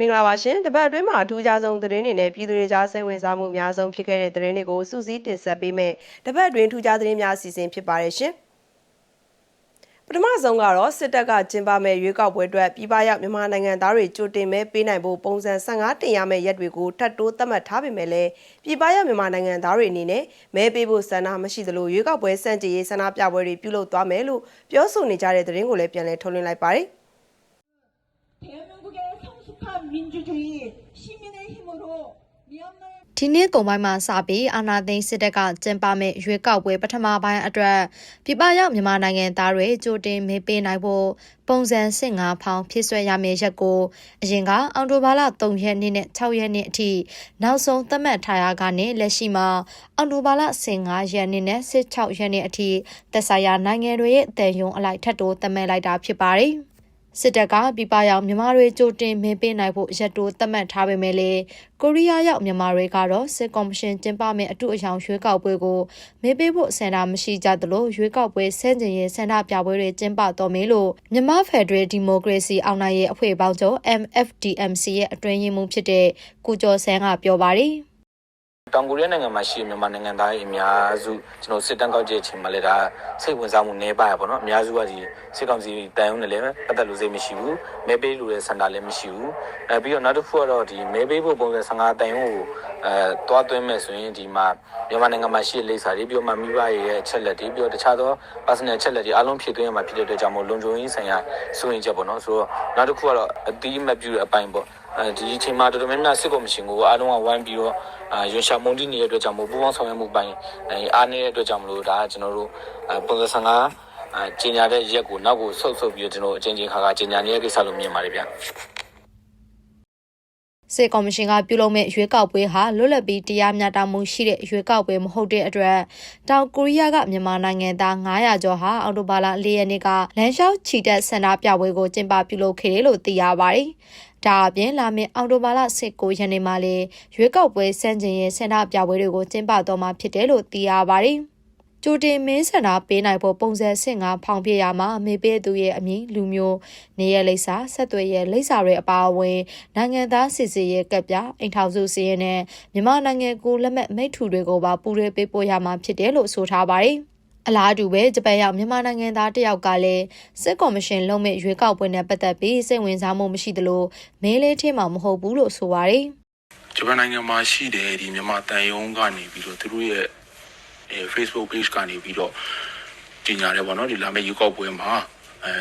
မင်္ဂလာပါရှင်တပတ်အတွင်းမှာအထူးခြားဆုံးသတင်းတွေနဲ့ပြည်သူတွေကြားစိတ်ဝင်စားမှုအများဆုံးဖြစ်ခဲ့တဲ့သတင်းတွေကိုစူးစီးတင်ဆက်ပေးမယ်တပတ်အတွင်းထူးခြားသတင်းများအစီအစဉ်ဖြစ်ပါတယ်ရှင်ပထမဆုံးကတော့စစ်တပ်ကကျင်းပမဲ့ရွေးကောက်ပွဲအတွက်ပြည်ပရောက်မြန်မာနိုင်ငံသားတွေကြိုတင်မဲ့ပေးနိုင်ဖို့ပုံစံ15တင်ရမယ့်ရက်တွေကိုထပ်တိုးသတ်မှတ်ထားပေမဲ့လည်းပြည်ပရောက်မြန်မာနိုင်ငံသားတွေအနေနဲ့မဲပေးဖို့ဆန္ဒမရှိသလိုရွေးကောက်ပွဲစန့်ကျင်ရေးဆန္ဒပြပွဲတွေပြုလုပ်သွားမယ်လို့ပြောဆိုနေကြတဲ့သတင်းကိုလည်းပြန်လည်ထုတ်လွှင့်လိုက်ပါတယ် 대한민국의 성숙한 민주주의 시민의 힘으로 미얀마의 ဒီနေ့ကုန်ပိုင်းမှာစပြီးအာဏာသိမ်းစစ်တပ်ကကျင်းပမဲ့ရွေးကောက်ပွဲပထမပိုင်းအတွက်ပြပရောက်မြန်မာနိုင်ငံသားတွေကြိုတင်မေးပေးနိုင်ဖို့ပုံစံစစ်ငါဖောင်ဖြစ်ဆွဲရမယ့်ရက်ကိုအရင်ကအော်တိုဘာလ3ရက်နေ့နဲ့6ရက်နေ့အထိနောက်ဆုံးသတ်မှတ်ထားရကနေလက်ရှိမှာအော်တိုဘာလ15ရက်နေ့နဲ့16ရက်နေ့အထိသက်ဆိုင်ရာနိုင်ငံတွေရဲ့အတည်ယုံအလိုက်ထပ်တိုးသတ်မှတ်လိုက်တာဖြစ်ပါတယ်။ စစ်တပ်ကပြပရောက်မြန်မာတွေကြိုတင်မင်းပေးနိုင်ဖို့ရက်တိုးသတ်မှတ်ထားပေမဲ့လေကိုရီးယားရောက်မြန်မာတွေကတော့စစ်ကော်မရှင်ကျင်းပမယ့်အတူအယောင်ရွေးကောက်ပွဲကိုမင်းပေးဖို့ဆန္ဒမရှိကြသလိုရွေးကောက်ပွဲဆန့်ကျင်ရေးဆန္ဒပြပွဲတွေကျင်းပတော်မယ်လို့မြန်မာဖက်ဒရယ်ဒီမိုကရေစီအောင်နိုင်ရေးအဖွဲ့ပေါင်းချုပ် MFDMC ရဲ့အတွင်းရေးမှူးဖြစ်တဲ့ကိုကျော်ဆန်းကပြောပါတယ် တောင်ကိုရီးယားနိုင်ငံမှာရှိတဲ့မြန်မာနိုင်ငံသားတွေအများစုကျွန်တော်စစ်တမ်းကောက်ကြည့်အချိန်မှာလည်းဒါစိတ်ဝင်စားမှုနည်းပါရပါတော့အများစုကဒီစစ်ကောင်စီတန်ရုံးနဲ့လည်းပတ်သက်လို့စိတ်မရှိဘူးမဲပေးလို့လည်းစန္ဒလည်းမရှိဘူးအဲပြီးတော့နောက်တစ်ခုကတော့ဒီမဲပေးဖို့ပုံစံ15တန်ရုံးကိုအဲတွားသွင်းမဲ့ဆိုရင်ဒီမှာမြန်မာနိုင်ငံမှာရှိတဲ့လိပ်စာတွေပြီးတော့မှမိဘရဲ့အချက်လက်တွေပြီးတော့တခြားသော personal အချက်လက်တွေအားလုံးဖြည့်သွင်းရမှာဖြစ်တဲ့အတွက်ကြောင့်မို့လုံခြုံရေးဆိုင်ရာစိုးရင်ချက်ပေါ့နော်ဆိုတော့နောက်တစ်ခုကတော့အတီးမပြူတဲ့အပိုင်းပေါ့ အဲဒီအချိန်မှာတော်တော်များများစစ်ကော်မရှင်ကိုအားလုံးကဝိုင်းပြီးတော့အာရွှေရှာမုန်တီနေတဲ့အတွက်ကြောင့်မို့ပူးပေါင်းဆောင်ရွက်မှုပိုင်းအဲအားနေတဲ့အတွက်ကြောင့်မလို့ဒါကကျွန်တော်တို့ပုံစံ15အာကျင်ညာတဲ့ရက်ကိုနောက်ကိုဆုတ်ဆုတ်ပြီးတော့ကျွန်တော်အချင်းချင်းခါခါကျင်ညာနေတဲ့ကိစ္စလို့မြင်ပါတယ်ဗျာစစ်ကော်မရှင်ကပြုလုပ်မဲ့ရွေးကောက်ပွဲဟာလွတ်လပ်ပြီးတရားမျှတမှုရှိတဲ့ရွေးကောက်ပွဲမဟုတ်တဲ့အတွက်တောင်ကိုရီးယားကမြန်မာနိုင်ငံသား900ကျော်ဟာအော်တိုဘာလ၄ရက်နေ့ကလမ်းလျှောက်ချီတက်ဆန္ဒပြပွဲကိုကျင်းပပြုလုပ်ခဲ့တယ်လို့သိရပါတယ်။ ဒါအပြင်လာမယ့်အော်တိုဘာလ19ရက်နေ့မှာလည်းရွေးကောက်ပွဲစန့်ကျင်ရေးဆန္ဒပြပွဲတွေကိုကျင်းပတော့မှာဖြစ်တယ်လို့သိရပါတယ်။ကြိုတင်မင်းဆန္ဒပေးနိုင်ဖို့ပုံစံစစ်ငါဖောင်ပြရမှာမေပေးသူရဲ့အမည်လူမျိုးနေရလိပ်စာဆက်သွယ်ရဲ့လိပ်စာတွေအပါအဝင်နိုင်ငံသားစစ်စစ်ရဲ့ကပ်ပြအိမ်ထောင်စုစီးရင်နဲ့မြန်မာနိုင်ငံကိုလက်မှတ်မိတ်ထူတွေကိုပါပူးရဲပေးပို့ရမှာဖြစ်တယ်လို့ဆိုထားပါတယ် အလားတူပဲဂျပန်ရောက်မြန်မာနိုင်ငံသားတယောက်ကလည်းစစ်ကော်မရှင်လုံမဲ့ရွေးကောက်ပွဲနဲ့ပတ်သက်ပြီးစိတ်ဝင်စားမှုမရှိသလိုမဲလေးထင်းမှာမဟုတ်ဘူးလို့ဆိုပါတယ်ဂျပန်နိုင်ငံမှာရှိတယ်ဒီမြန်မာတန်ယုံကနေပြီးတော့သူတို့ရဲ့အဲ Facebook page ကနေပြီးတော့ကြီးညာတယ်ပေါ့နော်ဒီလာမယ့်ယူကောက်ပွဲမှာအဲ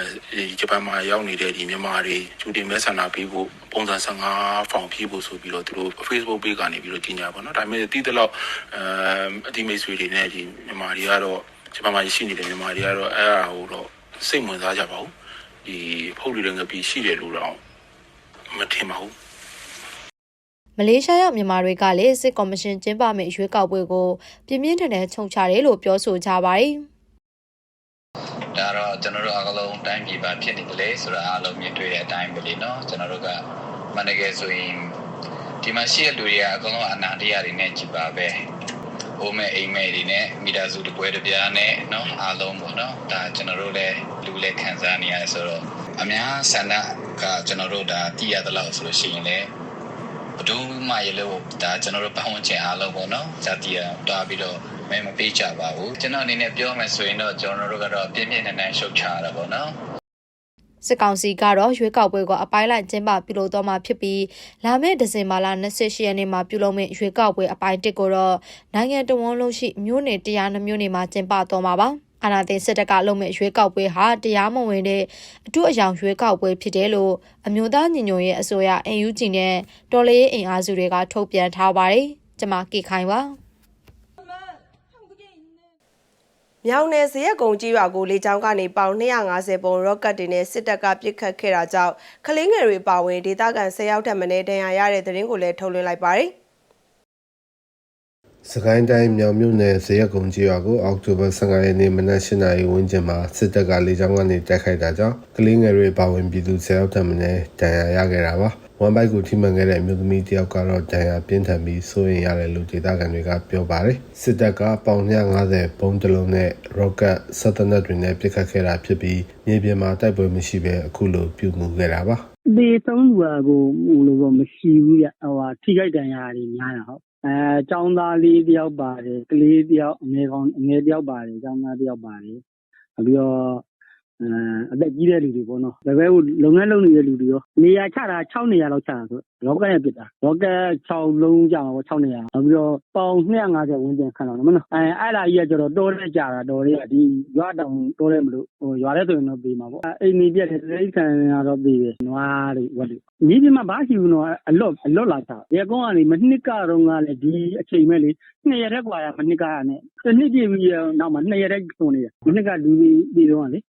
ဒီဂျပန်မှာရောက်နေတဲ့ဒီမြန်မာတွေဂျူတင်မဲဆန္ဒပေးဖို့ပုံစံ15ဖောင်ဖြည့်ဖို့ဆိုပြီးတော့သူတို့ Facebook page ကနေပြီးတော့ကြီးညာပေါ့နော်ဒါပေမဲ့တီးတဲ့လောက်အဲအတိမိတ်ဆွေတွေနဲ့ဒီမြန်မာတွေကတော့ ဂျပန်မှာရှိနေတဲ့မြန်မာတွေကတော့အဲ့အဟိုတော့စိတ်ဝင်စားကြပါဘူးဒီဖုတ်တွေငပြရှိတယ်လို့တော့မထင်ပါဘူးမလေးရှားရောက်မြန်မာတွေကလည်းစစ်ကော်မရှင်ကျင်းပမယ့်ရွေးကောက်ပွဲကိုပြင်းပြင်းထန်ထန်ခြုံချတယ်လို့ပြောဆိုကြပါတယ်။ဒါတော့ကျွန်တော်တို့အကလုံးတိုင်းပြည်ပါဖြစ်နေတယ်လေဆိုတာအလုံးမြင်တွေ့တဲ့အတိုင်းပဲလေနော်ကျွန်တော်တို့ကမန္တကယ်ဆိုရင်ဒီမှာရှိတဲ့လူတွေကအကုန်လုံးအနာတရားတွေနဲ့ကြည်ပါပဲ အိုးမဲ့အိမ်မဲ့တွေနဲ့မိသားစုတစ်ပွဲတစ်ပြားနဲ့နော်အားလုံးပေါ့နော်ဒါကျွန်တော်တို့လည်းလူလည်းခံစားနေရတယ်ဆိုတော့အများဆန္ဒကကျွန်တော်တို့ဒါတည်ရတဲ့လောက်ဆိုလို့ရှိရင်လည်းဘဒူးမှရလို့ဒါကျွန်တော်တို့ပတ်ဝန်းကျင်အားလုံးပေါ့နော်ဇာတိရတွားပြီးတော့မဲမပေးကြပါဘူးကျွန်တော်အနေနဲ့ပြောမယ်ဆိုရင်တော့ကျွန်တော်တို့ကတော့ပြင်းပြင်းထန်ထန်ရှုတ်ချရတာပေါ့နော် စစ်ကောင်စီကတော့ရွေးကောက်ပွဲကိုအပိုင်းလိုက်ကျင်းပပြုလုပ်တော့မှာဖြစ်ပြီးလာမယ့်ဒီဇင်ဘာလ28ရက်နေ့မှာပြုလုပ်မယ့်ရွေးကောက်ပွဲအပိုင်း1ကိုတော့နိုင်ငံတော်ဝန်လုံးရှိမြို့နယ်တရားနှမျိုးနယ်မှာကျင်းပတော့မှာပါအာနာသိန်းစစ်တပ်ကလုပ်မဲ့ရွေးကောက်ပွဲဟာတရားမဝင်တဲ့အထူးအယောင်ရွေးကောက်ပွဲဖြစ်တယ်လို့အမျိုးသားညီညွတ်ရေးအစိုးရ NUG နဲ့တော်လှန်ရေးအင်အားစုတွေကထုတ်ပြန်ထားပါတယ်။ကျွန်မကေခိုင်ပါ မြောင်နယ်ဇရက်ကုံကြီးရွာကိုလေကြောင်းကနေပေါင်250ပုံရော့ကတ်တွေနဲ့စစ်တပ်ကပစ်ခတ်ခဲ့တာကြောင့်ကလင်းငယ်တွေပါဝင်ဒေသခံ10ယောက်ထပ်မံဒဏ်ရာရတဲ့သတင်းကိုလည်းထုတ်လွှင့်လိုက်ပါတယ်စကိုင်းတိုင်းမြောင်မြို့နယ်ဇရက်ကုံကြီးရွာကိုအောက်တိုဘာ15ရက်နေ့မနက်၈နာရီဝန်းကျင်မှာစစ်တပ်ကလေကြောင်းကနေတိုက်ခိုက်တာကြောင့်ကလေးငယ်တွေပါဝင်ပြည်သူ10ယောက်ထပ်မံဒဏ်ရာရခဲ့တာပါ ဝမ်ဘိုက်ကိုထိမှန်ခဲ့တဲ့အမျိုးသမီးတယောက်ကတော့ဒဏ်ရာပြင်းထန်ပြီးစိုးရိမ်ရတယ်လို့ဒေသခံတွေကပြောပါတယ်စစ်တပ်ကပေါင်250ပုံတစ်လုံးနဲ့ရော့ကတ်ဆက်တနက်တွေနဲ့ပစ်ခတ်ခဲ့တာဖြစ်ပြီးမြေပြင်မှာတိုက်ပွဲမရှိဘဲအခုလိုပြုမှုခဲ့တာပါသေဆုံးသူကကိုဟိုလိုပေါ့မရှိဘူးရဟိုဟာထိခိုက်ဒဏ်ရာတွေများတာဟုတ်အဲចောင်းသားလေးတယောက်ပါတယ်ကလေးတယောက်အငယ်ကောင်အငယ်တယောက်ပါတယ်ចောင်းသားတယောက်ပါတယ်နောက်ပြီးတော့ အဲအသက်ကြီးတဲ့လူတွေပေါ့နော်ဒါပေမဲ့ဟိုလုပ်ငန်းလုပ်နေတဲ့လူတွေရောနေရာချတာ6နေရာလောက်ချတာဆိုရောကက်နဲ့ပြစ်တာရောကက်6လုံးကြာမှာပေါ့6နေရာနောက်ပြီးတော့ပေါင်250ဝန်းကျင်ခန့်တော့မနော်အဲအဲ့လာကြီးကကျတော့တော်တဲ့ကြာတာတော်တွေကဒီရွာတောင်တော်တယ်မလို့ဟိုရွာတဲ့ဆိုရင်တော့ပြေးမှာပေါ့အိမ်ကြီးပြက်တယ်တိရစ္ဆာန်ကတော့ပြေးတယ်နွားတွေဝက်တွေညီဒီမှာဘာရှိဘူးနော်အလော့အလော့လာတာရေကောင်းကနေမနှစ်ကတော့ကလည်းဒီအချိန်မဲ့လေနှစ်ရက်တည်းกว่าရမနှစ်ကရနဲ့တစ်နှစ်ပြည့်ပြီးနောက်မှာနှစ်ရက်တည်းကုန်နေတယ်မနှစ်ကလူကြီးပြီးတော့ကလေ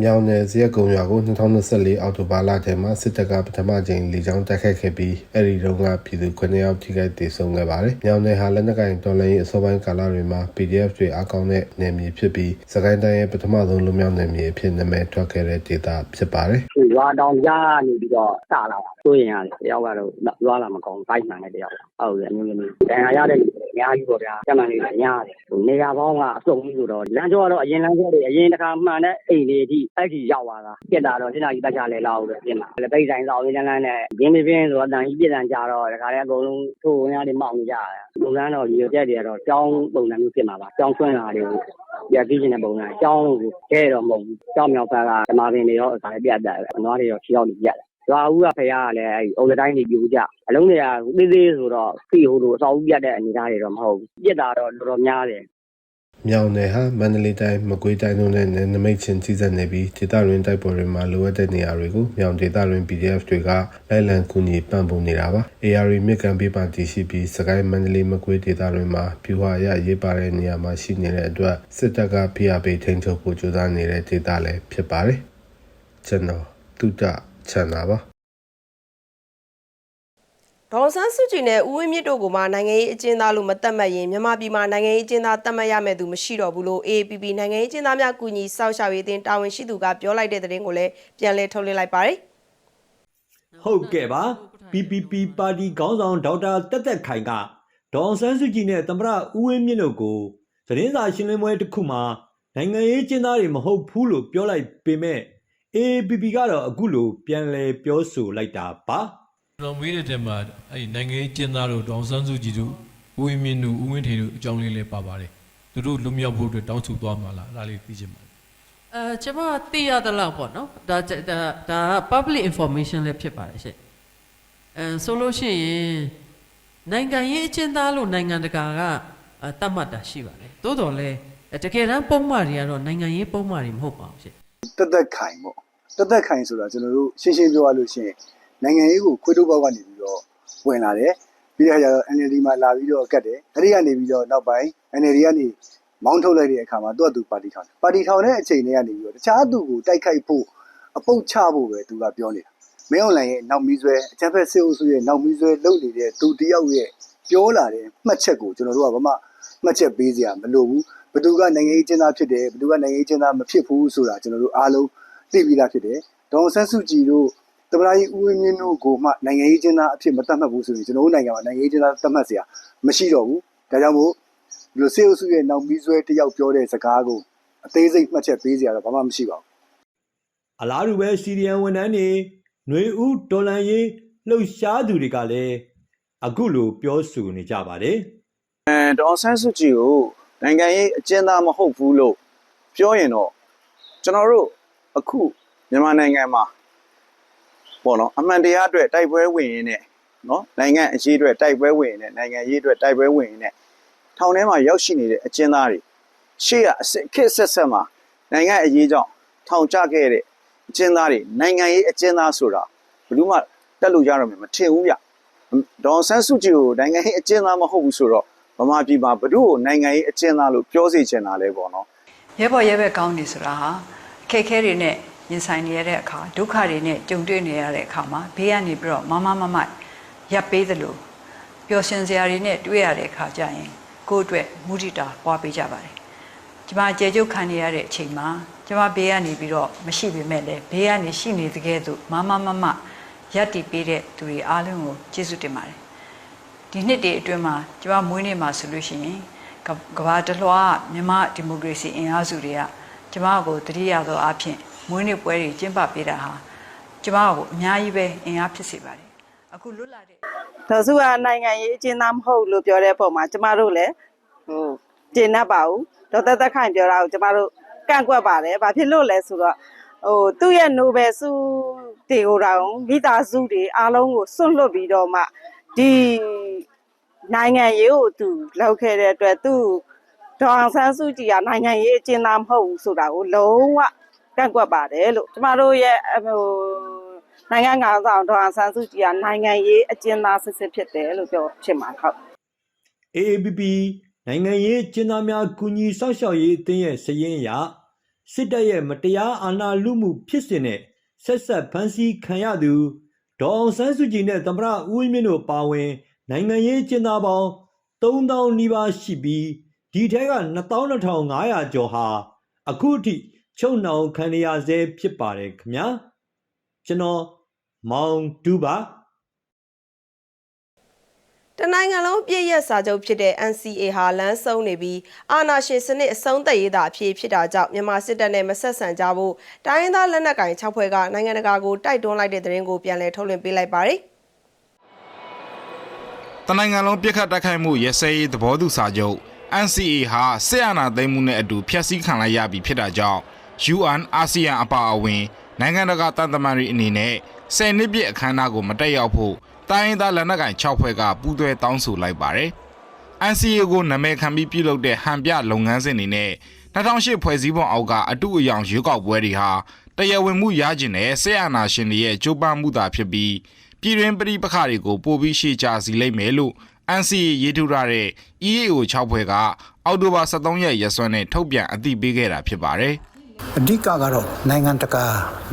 မြောင်နယ်ဇရက်ကုံရွာကို2024အောက်တိုဘာလထဲမှာစစ်တပ်ကပထမကြိမ်လေကြောင်းတိုက်ခိုက်ခဲ့ပြီးအဲ့ဒီတုန်းကပြည်သူ9ယောက်ထိခိုက်ဒေဆုံးခဲ့ပါတယ်။မြောင်နယ်ဟာလက်နက်ကင်တော်လှန်ရေးအစောပိုင်းကာလတွေမှာ PDF တွေအကောင်းတဲ့နယ်မြေဖြစ်ပြီးစကိုင်းတိုင်းရဲ့ပထမဆုံးလူမျိုးနယ်မြေအဖြစ်နာမည်ထွက်ခဲ့တဲ့ဒေသဖြစ်ပါတယ်။ရွာတောင်ကြားနေပြီးတော့စလာတာဆိုရင်ရတယ်တယောက်ကတော့ရွာလာမကောင်းဘိုက်မှန်တဲ့တယောက်ဟုတ်တယ်အမျိုးမျိုးတန်ရာရတဲ့လူတွေအများကြီးပေါ့ဗျာကျမှန်လေးလည်းညားတယ်နေရာပေါင်းကအစုံကြီးဆိုတော့လမ်းကျောကတော့အရင်လမ်းကျောတွေအရင်တစ်ခါမှန်တဲ့အိမ်တွေအထိအဲ့ဒီရောက်သွားတာပြက်တာတော့စဉ်းစားကြီးတက်ကြလဲလောက်လို့ပြင်တာလက်ပိတ်ဆိုင်ဆောင်ရင်းလန်းနဲ့ရင်းမပြင်းဆိုတော့တန်ကြီးပြက်တန်ကြတော့ဒါခါလေးအကုန်လုံးထိုးဝင်ရတွေမောက်နေကြတယ်ပုံစံတော့ဒီရက်တွေကတော့ကြောင်းပုံစံမျိုးဖြစ်မှာပါကြောင်းဆွမ်းတာတွေကိုပြပြီးကျင်တဲ့ပုံစံကြောင်းကိုကျဲတော့မဟုတ်ဘူးကြောင်းမြောက်ဘက်ကဓမ္မပင်တွေရောဒါလည်းပြတ်တယ်နွားတွေရောခြေရောက်နေပြတ်တယ်ရွာဦးကဖခင်ကလည်းအဲ့အုံတိုင်းနေပြူကြအလုံးတွေကသေးသေးဆိုတော့စီဟိုလိုအစောဦးပြတ်တဲ့အနေအထားတွေတော့မဟုတ်ဘူးပြစ်တာတော့တော်တော်များတယ် မြောင်နယ်ဟာမန္တလေးတိုင်းမကွေးတိုင်းတို့နဲ့နယ်နိမိတ်ချင်းကြီးစပ်နေပြီးဒေသတွင်းတိုက်ပွဲတွေမှာလိုအပ်တဲ့နေရာတွေကိုမြောင်ဒေသတွင်း PDF တွေကလိုက်လံကူညီပံ့ပိုးနေတာပါ။ AR မြစ်ကမ်းပေးပါတည်ရှိပြီးစကိုင်းမန္တလေးမကွေးဒေသတွေမှာပြူဟာရရေးပါတဲ့နေရာမှာရှိနေတဲ့အတွက်စစ်တပ်ကဖိအားပေးထိန်းချုပ်ဖို့ကြိုးစားနေတဲ့ဒေသလည်းဖြစ်ပါတယ်။ကျွန်တော်တုဒ္ဒချန်တာပါ ဒေါ်အောင်ဆန်းစုကြည်နဲ့ဦးဝင်းမြင့်တို့ကမှနိုင်ငံရေးအကျဉ်းသားလို့မသတ်မှတ်ရင်မြန်မာပြည်မှာနိုင်ငံရေးအကျဉ်းသားသတ်မှတ်ရမယ့်သူမရှိတော့ဘူးလို့ AAPP နိုင်ငံရေးအကျဉ်းသားများကူညီစောင့်ရှောက်ရေးအသင်းတာဝန်ရှိသူကပြောလိုက်တဲ့သတင်းကိုလည်းပြန်လည်ထုတ်လွှင့်လိုက်ပါတယ်။ဟုတ်ကဲ့ပါ PPP ပါတီခေါင်းဆောင်ဒေါက်တာတက်တက်ခိုင်ကဒေါအောင်ဆန်းစုကြည်နဲ့သမ္မတဦးဝင်းမြင့်တို့ကိုသတင်းစာရှင်းလင်းပွဲတစ်ခုမှာနိုင်ငံရေးကျင်းသားတွေမဟုတ်ဘူးလို့ပြောလိုက်ပေမဲ့ AAPP ကတော့အခုလိုပြန်လည်ပြောဆိုလိုက်တာပါကျွန် တော်မေးတဲ့တဲမှာအဲ့ဒီနိုင်ငံရေးကျင်းသားတို့ဒေါအောင်ဆန်းစုကြည်တို့ဦးဝင်းမြင့်တို့ဦးဝင်းထေတို့အကြောင်းလေးလည်းပါပါတယ်သူတို့လွတ်မြောက်ဖို့အတွက်တောင်းဆိုသွားမှာလားအဲ့ဒါလေးသိချင်ပါတယ်အဲကျွန်မသိရသလောက်ပေါ့နော်ဒါဒါဒါက public information လည်းဖြစ်ပါတယ်ရှင့်အဲဆိုလို့ရှိရင်နိုင်ငံရေးအကျဉ်းသားလို့နိုင်ငံတကာကအဲတတ်မှတ်တာရှိပါတယ်သို့တော်လည်းတကယ်တမ်းပုံမှန်တွေကတော့နိုင်ငံရေးပုံမှန်တွေမဟုတ်ပါဘူးရှင့်တက်တက်ခိုင်ပေါ့တက်တက်ခိုင်ဆိုတာကျွန်တော်တို့ရှင်းရှင်းပြောရလို့ရှိရင် နိုင်ငံရေးကိုခွေးထုတ်ပေါက်ကနေပြီးတော့ဝင်လာတယ်ပြီးတော့ကျတော့ NLD မှာလာပြီးတော့ကတ်တယ်အဲ့ဒီကနေပြီးတော့နောက်ပိုင်း NLD ကနေမောင်းထုတ်လိုက်တဲ့အခါမှာသူ့အတူပါတီထောင်တယ်ပါတီထောင်တဲ့အချိန်တွေကနေပြီးတော့တခြားသူကိုတိုက်ခိုက်ဖို့အပုတ်ချဖို့ပဲသူကပြောနေတာမင်းအွန်လိုင်းရဲ့နောက်မီးဆွဲအချမ်းဖက်စစ်အုပ်စုရဲ့နောက်မီးဆွဲလုပ်နေတဲ့သူတယောက်ရဲ့ပြောလာတဲ့မှတ်ချက်ကိုကျွန်တော်တို့ကဘာမှမှတ်ချက်ပေးစရာမလိုဘူးဘသူကနိုင်ငံရေးကျင်းသားဖြစ်တယ်ဘသူကနိုင်ငံရေးကျင်းသားမဖြစ်ဘူးဆိုတာကျွန်တော်တို့အားလုံးသိပြီးသားဖြစ်တယ်ဒေါအောင်ဆန်းစုကြည်တို့ တမလာကြီးဦးဝင်းမြင့်တို့ကိုမှနိုင်ငံရေးကျင်းသားအဖြစ်မသတ်မှတ်ဘူးဆိုရင်ကျွန်တော်တို့နိုင်ငံမှာနိုင်ငံရေးကျင်းသားသတ်မှတ်စရာမရှိတော့ဘူးဒါကြောင့်မို့ဒီလိုစေအုပ်စုရဲ့နောက်မီးဆွဲတယောက်ပြောတဲ့စကားကိုအသေးစိတ်မှတ်ချက်ပေးစရာတော့ဘာမှမရှိပါဘူးအလားတူပဲစီရီယန်ဝန်ထမ်းတွေຫນွေဦးဒေါ်လန်ရေးလှုပ်ရှားသူတွေကလည်းအခုလိုပြောဆိုနေကြပါတယ်အဲဒေါ်ဆန်းစုကြည်ကိုနိုင်ငံရေးအကျဉ်းသားမဟုတ်ဘူးလို့ပြောရင်တော့ကျွန်တော်တို့အခုမြန်မာနိုင်ငံမှာ ပေါ့နော်အမှန်တရားအတွက်တိုက်ပွဲဝင်ရင်းနဲ့နော်နိုင်ငံအရေးအတွက်တိုက်ပွဲဝင်ရင်းနဲ့နိုင်ငံရေးအတွက်တိုက်ပွဲဝင်ရင်းနဲ့ထောင်ထဲမှာရောက်ရှိနေတဲ့အကျဉ်းသားတွေရှေ့ကအစစ်ခစ်ဆက်ဆက်မှာနိုင်ငံအရေးကြောင့်ထောင်ကျခဲ့တဲ့အကျဉ်းသားတွေနိုင်ငံရေးအကျဉ်းသားဆိုတာဘယ်သူမှတက်လို့ရတော့မယ်မထင်ဘူးဗျဒေါ်ဆန်းစုကြည်ကိုနိုင်ငံရေးအကျဉ်းသားမဟုတ်ဘူးဆိုတော့ဗမာပြည်မှာဘ ᱹ တို့နိုင်ငံရေးအကျဉ်းသားလို့ပြောစီချင်တာလဲပေါ့နော်ရဲဘော်ရဲဘက်ကောင်းနေဆိုတာဟာအခက်အခဲတွေနဲ့ ရင်ဆိုင်နေရတဲ့အခါဒုက္ခတွေနဲ့ကြုံတွေ့နေရတဲ့အခါမှာဘေးကနေပြီးတော့မမမမရပ်ပေးသလိုပျော်ရွှင်စရာတွေနဲ့တွေ့ရတဲ့အခါကျရင်ကိုယ့်အတွက်မုဒိတာပွားပေးကြပါတယ်ကျမကြေကျုပ်ခံနေရတဲ့အချိန်မှာကျမဘေးကနေပြီးတော့မရှိပေမဲ့လည်းဘေးကနေရှိနေတကယ်သို့မမမမရပ်တည်ပေးတဲ့သူတွေအားလုံးကိုကျေးဇူးတင်ပါတယ်ဒီနှစ်တည်းအတွင်းမှာကျမမွေးနေ့မှာဆိုလို့ရှိရင်ကကဘာတလွှားမြန်မာဒီမိုကရေစီအင်အားစုတွေကကျမကိုတတိယသောအဖြစ် မွေးနေ့ပွဲတွေကျင်းပပေးတာဟာကျမတို့အများကြီးပဲအင်အားဖြစ်စေပါတယ်အခုလွတ်လာတဲ့ဒေါ်စုကနိုင်ငံရေးအကျဉ်းသားမဟုတ်လို့ပြောတဲ့ပုံမှာကျမတို့လည်းဟိုကျင့်납ပါဘူးဒေါ်သက်သက်ခိုင်ပြောတာကိုကျမတို့ကန့်ကွက်ပါတယ်ဘာဖြစ်လို့လဲဆိုတော့ဟိုသူ့ရဲ့ Nobel ဆုတွေကိုတောင်မိသားစုတွေအားလုံးကိုစွန့်လွတ်ပြီးတော့မှဒီနိုင်ငံရေးကိုသူလောက်ခဲ့တဲ့အတွက်သူဒေါ်အောင်ဆန်းစုကြည်ကနိုင်ငံရေးအကျဉ်းသားမဟုတ်ဘူးဆိုတာကိုလုံးဝ ကန့်ကွက်ပါတယ်လို့ကျမတို့ရဲ့ဟိုနိုင်ငံကောင်ဆောင်ဒေါ်အောင်ဆန်းစုကြည်ကနိုင်ငံရေးအကျဉ်းသားစစ်စစ်ဖြစ်တယ်လို့ပြောချင်ပါတယ်ဟုတ် AAPP နိုင်ငံရေးကျင်းသားများကူညီစောင့်ရှောက်ရေးအသင်းရဲ့စည်ရင်းအရစစ်တပ်ရဲ့မတရားအာဏာလုမှုဖြစ်စဉ်နဲ့ဆက်ဆက်ဖမ်းဆီးခံရသူဒေါ်အောင်ဆန်းစုကြည်နဲ့သမ္မတဦးဝင်းမြင့်တို့ပါဝင်နိုင်ငံရေးကျင်းသားပေါင်း3000နီးပါးရှိပြီးဒီထဲက12500ကျော်ဟာအခုထိ ချုပ်နှောင်ခံရဆဲဖြစ်ပါတယ်ခင်ဗျာကျွန်တော်မောင်တူပါတနိုင်ငံလုံးပြည့်ရက်စာချုပ်ဖြစ်တဲ့ NCA ဟာလမ်းဆုံးနေပြီးအာဏာရှင်စနစ်အဆုံးသက်ရေးသာအဖြစ်ဖြစ်တာကြောင့်မြန်မာစစ်တပ်နဲ့မဆက်ဆံကြဖို့တိုင်းရင်းသားလက်နက်ကိုင်6ဖွဲ့ကနိုင်ငံတကာကိုတိုက်တွန်းလိုက်တဲ့သတင်းကိုပြန်လည်ထုတ်လွှင့်ပေးလိုက်ပါတယ်။တနိုင်ငံလုံးပြစ်ခတ်တိုက်ခိုက်မှုရစဲရေးသဘောတူစာချုပ် NCA ဟာစစ်အာဏာသိမ်းမှုနဲ့အတူဖျက်ဆီးခံလိုက်ရပြီဖြစ်တာကြောင့် UN အာဆီယံအပါအဝင် နိုင်ငံတကာတန်တမန်တွေအနေနဲ့ဆယ်နှစ်ပြည့်အခမ်းအနားကိုမတက်ရောက်ဖို့တိုင်းရင်းသားလက်နက်ကိုင်6ဖွဲ့ကပူးတွဲတောင်းဆိုလိုက်ပါတယ်။ NCA ကိုနာမည်ခံပြီးပြုလုပ်တဲ့ဟန်ပြလုပ်ငန်းစဉ်တွေနဲ့2008ဖွဲ့စည်းပုံအောက်ကအတူအယောင်ရွေးကောက်ပွဲတွေဟာတရားဝင်မှုရကျင်တဲ့စစ်အာဏာရှင်တွေရဲ့ကြိုးပမ်းမှုသာဖြစ်ပြီးပြည်တွင်းပဋိပက္ခတွေကိုပိုပြီးရှေ့ချစီလိမ့်မယ်လို့ NCA ရေးထုတ်ထားတဲ့ EAO 6ဖွဲ့ကအောက်တိုဘာ23ရက်ရက်စွဲနဲ့ထုတ်ပြန်အသိပေးခဲ့တာဖြစ်ပါတယ်။ အဓိကကတော့နိုင်ငံတကာ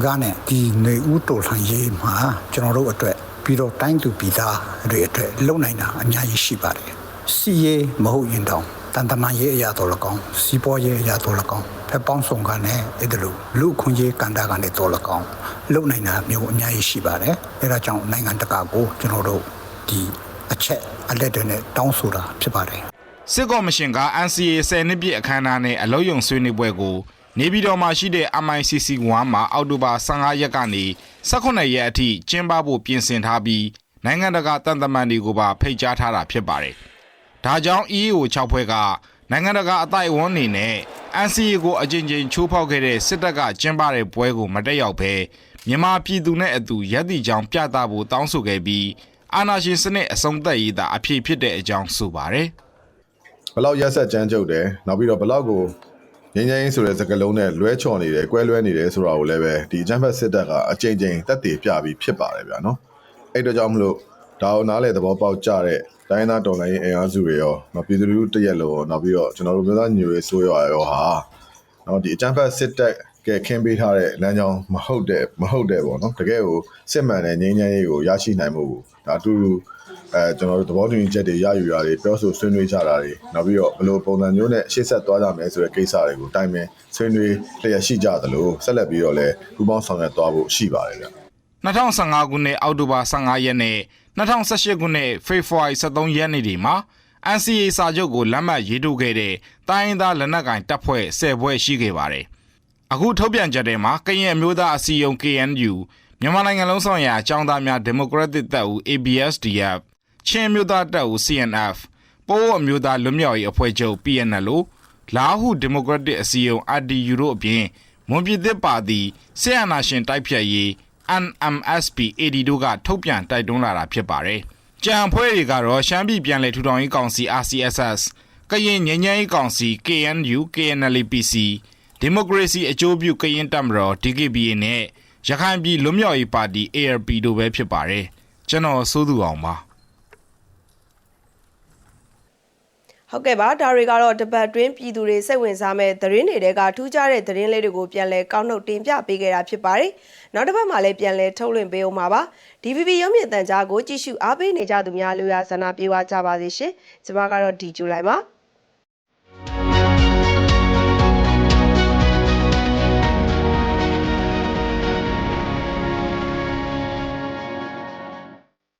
ကနဲ့ဒီနေဦးတော်လှန်ရေးမှာကျွန်တော်တို့အတွက်ပြီးတော့တိုင်းသူပြည်သားတွေအတွက်လုံနိုင်တာအများကြီးရှိပါတယ်စီရေးမဟုတ်ရင်တောင်တန်တမာရေးအရာတော်လကောင်းစီးပွားရေးအရာတော်လကောင်းဖက်ပေါင်းဆောင်ကနဲ့အဲ့ဒါလို့လူခွန်ရေးကန်တာကနေတော်လကောင်းလုံနိုင်တာမျိုးအများကြီးရှိပါတယ်အဲ့ဒါကြောင့်နိုင်ငံတကာကိုကျွန်တော်တို့ဒီအချက်အလက်တွေနဲ့တောင်းဆိုတာဖြစ်ပါတယ်စစ်ကော်မရှင်က NCA 10နှစ်ပြည့်အခမ်းအနားနဲ့အလုံးယုံဆွေးနွေးပွဲကို နေပြည်တော်မှာရှိတဲ့ MICC 1 မှာအောက်တိုဘာ15ရက်ကနေ18ရက်အထိကျင်းပဖို့ပြင်ဆင်ထားပြီးနိုင်ငံတကာတန်တမန်တွေကိုပါဖိတ်ကြားထားတာဖြစ်ပါတယ်။ဒါကြောင့် EAO 6ဖွဲ့ကနိုင်ငံတကာအတိုင်းအဝန်နေနဲ့ NCA ကိုအကြိမ်ကြိမ်ချိုးဖောက်ခဲ့တဲ့စစ်တပ်ကကျင်းပတဲ့ပွဲကိုမတက်ရောက်ဘဲမြန်မာပြည်သူနဲ့အတူရပ်တည်ကြောင်းပြသဖို့တောင်းဆိုခဲ့ပြီးအာဏာရှင်စနစ်အဆုံးသတ်ရေးသာအဖြစ်ဖြစ်တဲ့အကြောင်းဆိုပါတယ်။ဘလောက်ရက်ဆက်ကြမ်းကြုတ်တယ်နောက်ပြီးတော့ဘလောက်ကို ငင်းငင်းဆိုတဲ့စကားလုံးနဲ့လွဲချော်နေတယ်၊ကွဲလွဲနေတယ်ဆိုတာကိုလည်းပဲဒီအချမ်းဖက်စစ်တပ်ကအကြိမ်ကြိမ်တက်တည်ပြပြီးဖြစ်ပါတယ်ဗျာနော်အဲ့တော့ကြောင့်မလို့ဒါကိုနားလေသဘောပေါက်ကြတဲ့တိုင်းသားတော်လိုင်းအင်အားစုတွေရောနောက်ပြည်သူလူထုတရက်လုံးရောနောက်ပြီးတော့ကျွန်တော်တို့မျိုးသားညွေဆိုးရွာရောဟာနော်ဒီအချမ်းဖက်စစ်တပ် ကခင်းပေးထားတဲ့လမ်းကြောင်းမဟုတ်တဲ့မဟုတ်တဲ့ပေါ့နော်တကယ်ကိုစစ်မှန်တဲ့ငြိမ်းချမ်းရေးကိုရရှိနိုင်မှုကိုဒါအတူတူအဲကျွန်တော်တို့သဘောတူညီချက်တွေရယူတာတွေပြောဆိုဆွေးနွေးကြတာတွေနောက်ပြီးတော့ဘယ်လိုပုံစံမျိုးနဲ့ရှေ့ဆက်သွားကြမယ်ဆိုတဲ့ကိစ္စတွေကိုတိုင်ပင်ဆွေးနွေးလျက်ရှိကြသလိုဆက်လက်ပြီးတော့လည်းပူးပေါင်းဆောင်ရွက်သွားဖို့ရှိပါတယ်ဗျ2015ခုနှစ်အောက်တိုဘာ15ရက်နဲ့2018ခုနှစ်ဖေဖော်ဝါရီ23ရက်နေ့တွေမှာ NCA စာချုပ်ကိုလက်မှတ်ရေးထိုးခဲ့တဲ့တိုင်းရင်းသားလက်နက်ကိုင်တပ်ဖွဲ့10ဖွဲ့ရှိခဲ့ပါတယ်။ အခုထုတ်ပြန်ချက်ထဲမှာကရင်အမျိုးသားအစည်းအရုံး KNU မြန်မာနိုင်ငံလုံးဆိုင်ရာအကြောင်းသားများဒီမိုကရက်တစ်တပ်ဦး ABSDF ချင်းအမျိုးသားတပ်ဦး CNF ပိုးအမျိုးသားလွတ်မြောက်ရေးအဖွဲ့ချုပ် PNL လာဟုဒီမိုကရက်တစ်အစည်းအရုံး RDU တို့အပြင်မွန်ပြည်သစ်ပါတီဆီယနာရှင်တိုက်ဖြတ်ရေး NMSP AD တို့ကထုတ်ပြန်တိုက်တွန်းလာတာဖြစ်ပါတယ်။ကြံအဖွဲ့တွေကတော့ရှမ်းပြည်ပြည်နယ်ထူထောင်ရေးကောင်စီ RCSS ကရင်ငြိမ်းချမ်းရေးကောင်စီ KNU KNLPC ဒီမိုကရေစီအကျိုးပြုကရင်တပ်မတော် DKBA နဲ့ရခိုင်ပြည်လွတ်မြောက်ရေးပါတီ ARP တို့ပဲဖြစ်ပါတယ်။ကျွန်တော်စိုးသူအောင်ပါဟုတ်ကဲ့ပါဒါတွေကတော့တပတ်တွင်းပြည်သူတွေစိတ်ဝင်စားမဲ့သတင်းတွေကထူးခြားတဲ့သတင်းလေးတွေကိုပြန်လဲကောက်နှုတ်တင်ပြပေးခဲ့တာဖြစ်ပါတယ်။နောက်တစ်ပတ်မှာလည်းပြန်လဲထုတ်လွှင့်ပေးအောင်ပါပါ။ DVB ရုံးမြင့်တန်ကြားကိုကြည့်ရှုအားပေးနေကြသူများလူရဆန္ဒပြေဝကြပါစေရှင်။ကျွန်မကတော့ဒီဂျူလိုက်ပါ။